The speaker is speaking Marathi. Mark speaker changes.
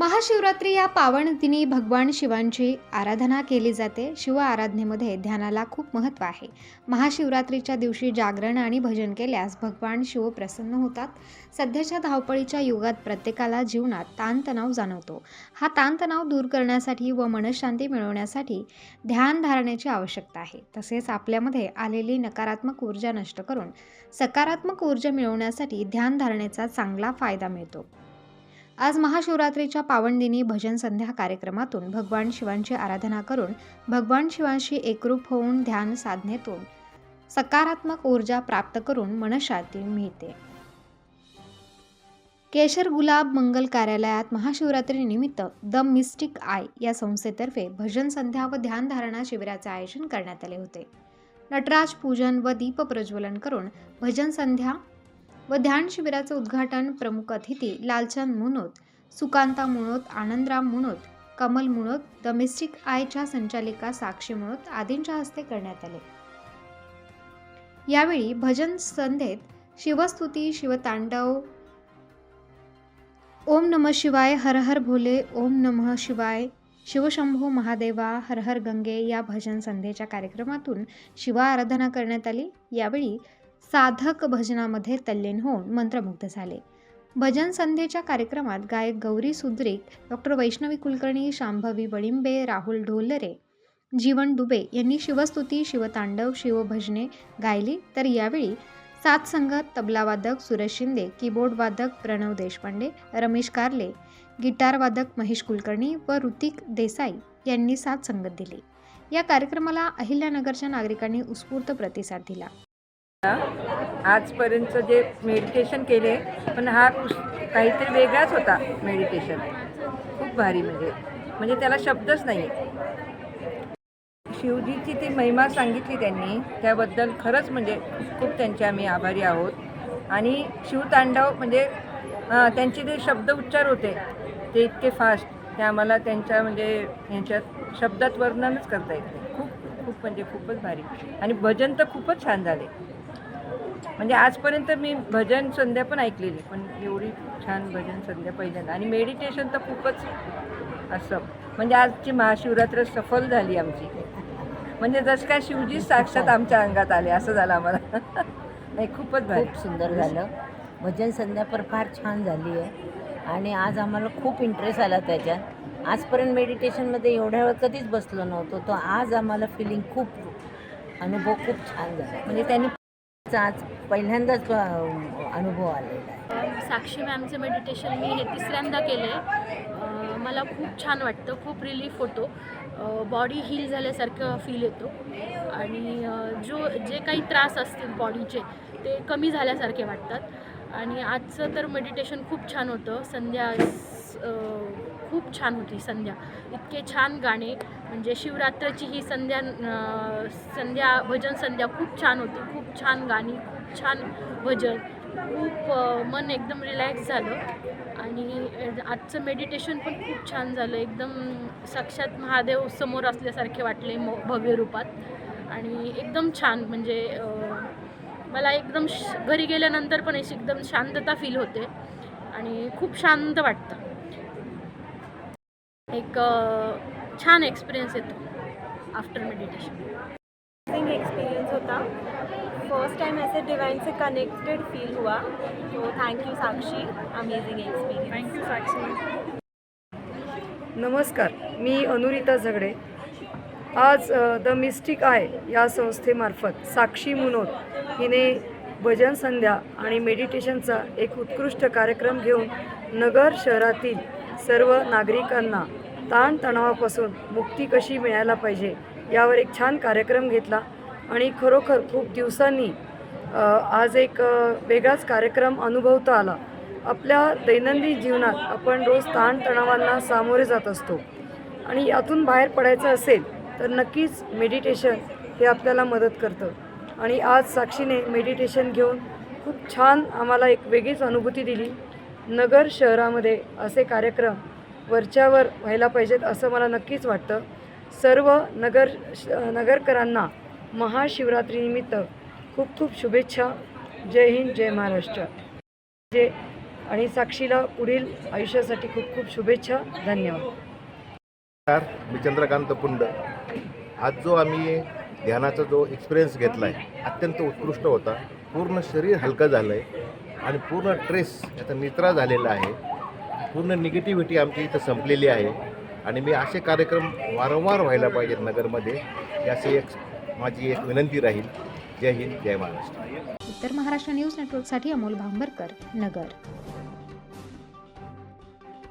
Speaker 1: महाशिवरात्री या पावन दिनी भगवान शिवांची आराधना केली जाते. शिव आराधनेमध्ये ध्यानाला खूप महत्त्व आहे. महाशिवरात्रीच्या दिवशी जागरण आणि भजन केल्यास भगवान शिव प्रसन्न होतात. सध्याच्या धावपळीच्या युगात प्रत्येकाला जीवनात ताणतणाव जाणवतो. हा ताणतणाव दूर करण्यासाठी व मनशांती मिळवण्यासाठी ध्यान धारण्याची आवश्यकता आहे. तसेच आपल्यामध्ये आलेली नकारात्मक ऊर्जा नष्ट करून सकारात्मक ऊर्जा मिळवण्यासाठी ध्यान धारणेचा चांगला फायदा मिळतो. आज महाशिवरात्रीच्या पावनदिनी भजन संध्या कार्यक्रमातून भगवान शिवांची आराधना करून भगवान शिवांशी एकरूप होऊन ध्यान साधनेतून सकारात्मक ऊर्जा प्राप्त करून मनशांती मिळते. केशर गुलाब मंगल कार्यालयात महाशिवरात्रीनिमित्त द मिस्टिक आय या संस्थेतर्फे भजन संध्या व ध्यानधारणा शिबिराचे आयोजन करण्यात आले होते. नटराज पूजन व दीप प्रज्वलन करून भजन संध्या व ध्यान शिबिराचे उद्घाटन प्रमुख अतिथी लालचंद मुनोत सुकांता मुनोत आनंदराम मुनोत कमल मुनोत डोमेस्टिक आयच्या संचालिका साक्षी मुनोत आदींच्या हस्ते करण्यात आले. यावेळी भजन संध्येत शिवस्तुती शिवतांडव ओम नम शिवाय हर हर भोले ओम नमः शिवाय शिवशंभो महादेवा हर हर गंगे या भजन संध्येच्या कार्यक्रमातून शिवा आराधना करण्यात आली. यावेळी साधक भजनामध्ये तल्लीन होऊन मंत्रमुग्ध झाले. भजन संध्येच्या कार्यक्रमात गायक गौरी सुद्रिक डॉक्टर वैष्णवी कुलकर्णी शांभवी बळिंबे राहुल ढोलरे जीवन दुबे यांनी शिवस्तुती शिवतांडव शिवभजने गायली. तर यावेळी सात संगत तबलावादक सुरेश शिंदे कीबोर्ड वादक प्रणव देशपांडे रमेश कारले गिटार वादक महेश कुलकर्णी व ऋतिक देसाई यांनी सात संगत दिली. या कार्यक्रमाला अहिल्यानगरच्या नागरिकांनी उत्स्फूर्त प्रतिसाद दिला.
Speaker 2: आजपर्यंत जे मेडिटेशन केले पण हा काहीतरी वेगळाच होता मेडिटेशन खूप भारी म्हणजे. म्हणजे त्याला शब्दच नाही शिवजीची ती महिमा सांगितली त्यांनी त्याबद्दल खरंच म्हणजे खूप त्यांचे आम्ही आभारी आहोत. आणि शिवतांडव म्हणजे त्यांचे जे शब्द उच्चार होते ते इतके फास्ट ते आम्हाला त्यांच्या म्हणजे यांच्यात शब्दात वर्णनच करता येत नाही. खूप खूप म्हणजे खूपच भारी. आणि भजन तर खूपच छान झाले. म्हणजे आजपर्यंत मी भजन संध्या पण ऐकलेली पण एवढी छान भजन संध्या पहिल्यांदा. आणि मेडिटेशन तर खूपच असं. म्हणजे आजची महाशिवरात्र सफल झाली आमची. म्हणजे जसं काय शिवजी साक्षात आमच्या अंगात आले असं झालं आम्हाला. नाही खूपच
Speaker 3: खूप सुंदर झालं. भजन संध्या पण फार छान झाली आहे. आणि आज आम्हाला खूप इंटरेस्ट आला त्याच्यात. आजपर्यंत मेडिटेशनमध्ये एवढ्या वेळ कधीच बसलो नव्हतो तो आज आम्हाला फिलिंग खूप अनुभव खूप छान झाला.
Speaker 2: म्हणजे त्यांनी
Speaker 3: आज पहिल्यांदाच अनुभव आलेला आहे.
Speaker 4: साक्षी मॅमचं मेडिटेशन मी हे तिसऱ्यांदा केलं आहे. मला खूप छान वाटतं खूप रिलीफ होतो. बॉडी हील झाल्यासारखं फील येतो. आणि जो जे काही त्रास असतील बॉडीचे ते कमी झाल्यासारखे वाटतात. आणि आजचं तर मेडिटेशन खूप छान होतं. संध्या स- खूप छान होती संध्या. इतके छान गाणे म्हणजे शिवरात्रीची ही संध्या संध्या भजन संध्या खूप छान होती. खूप छान गाणी खूप छान भजन. खूप मन एकदम रिलॅक्स झालं. आणि आजचं मेडिटेशन पण खूप छान झालं. एकदम साक्षात महादेव समोर असल्यासारखे वाटले म भव्य रूपात. आणि एकदम छान म्हणजे मला एकदम श घरी गेल्यानंतर पण अशी एकदम शांतता फील होते. आणि खूप शांत वाटतं. एक छान एक्सपिरियन्स येतो आफ्टर मेडिटेशन
Speaker 5: अमेजिंग एक्सपीरियंस होता. फर्स्ट टाइम ऐसे डिवाइन से कनेक्टेड फील हुआ. तो thank you Sakshi amazing experience thank you Sakshi
Speaker 6: नमस्कार मी अनुरिता झगडे. आज द मिस्टिक आय या संस्थेमार्फत साक्षी मुनोत हिने भजन संध्या आणि मेडिटेशनचा एक उत्कृष्ट कार्यक्रम घेऊन नगर शहरातील सर्व नागरिकांना ताणतणावापासून मुक्ती कशी मिळायला पाहिजे यावर एक छान कार्यक्रम घेतला. आणि खरोखर खूप दिवसांनी आज एक वेगळाच कार्यक्रम अनुभवता आला. आपल्या दैनंदिन जीवनात आपण रोज ताणतणावांना सामोरे जात असतो. आणि यातून बाहेर पडायचं असेल तर नक्कीच मेडिटेशन हे आपल्याला मदत करतं. आणि आज साक्षीने मेडिटेशन घेऊन खूप छान आम्हाला एक वेगळीच अनुभूती दिली. नगर शहरामध्ये असे कार्यक्रम वरच्यावर व्हायला पाहिजेत असं मला नक्कीच वाटतं. सर्व नगर श- नगरकरांना महाशिवरात्रीनिमित्त खूप खूप शुभेच्छा. जय हिंद जय महाराष्ट्र. जे आणि साक्षीला पुढील आयुष्यासाठी खूप खूप शुभेच्छा. धन्यवाद.
Speaker 7: मी चंद्रकांत पुंड. आज जो आम्ही ध्यानाचा जो एक्सपिरियन्स घेतला आहे अत्यंत उत्कृष्ट होता. पूर्ण शरीर हलकं झालं आहे आणि पूर्ण ट्रेस याचा नित्रा झालेला आहे. पूर्ण निगेटिव्हिटी आमची इथं संपलेली आहे. आणि मी असे कार्यक्रम वारंवार व्हायला पाहिजेत नगरमध्ये. याची एक माझी एक विनंती राहील. जय हिंद जय महाराष्ट्र.
Speaker 1: उत्तर महाराष्ट्र न्यूज नेटवर्कसाठी अमोल भांबरकर नगर.